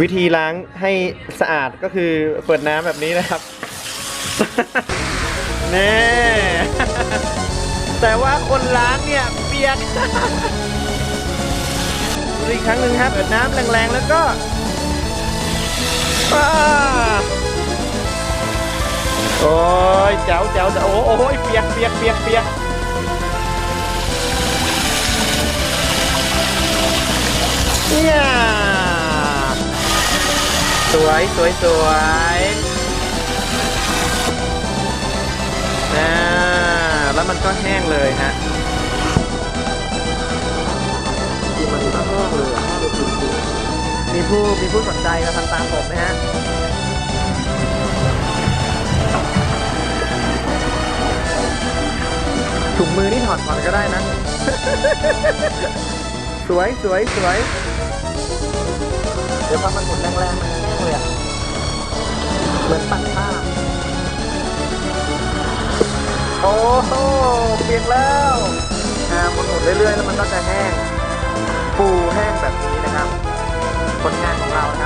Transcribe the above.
วิธีล้างให้สะอาดก็คือเปิดน้ำแบบนี้นะครับ แน่ แต่ว่าคนล้างเนี่ยเปียกอีกครั้งหนึ่งครับเปิดน้ำแรงๆ แล้วก็อ้าโอ้ยแจ๋วแจ๋วโอ้โหโอ้ยเปียกเปียกเปียกเปียกเนี่ย สวยสวยสวยนะแล้วมันก็แห้งเลยฮะมันก็แห้งเลยอะแห้งเลยจริงมีผู้มีผู้สนใจมาทำตามผมนะฮะถุงมือนี่ถอดก่อนก็ได้นะ สวยสวยสวยๆเดี๋ยวพอมันหมุนแรงๆมันแห้งเลยอะ อ้โหเปียกแล้วอ่าหมุนหมุนเรื่อยๆแล้วมันก็จะแห้ง ปูแห้งแบบนี้นะครับ ผลงานของเรานะครับ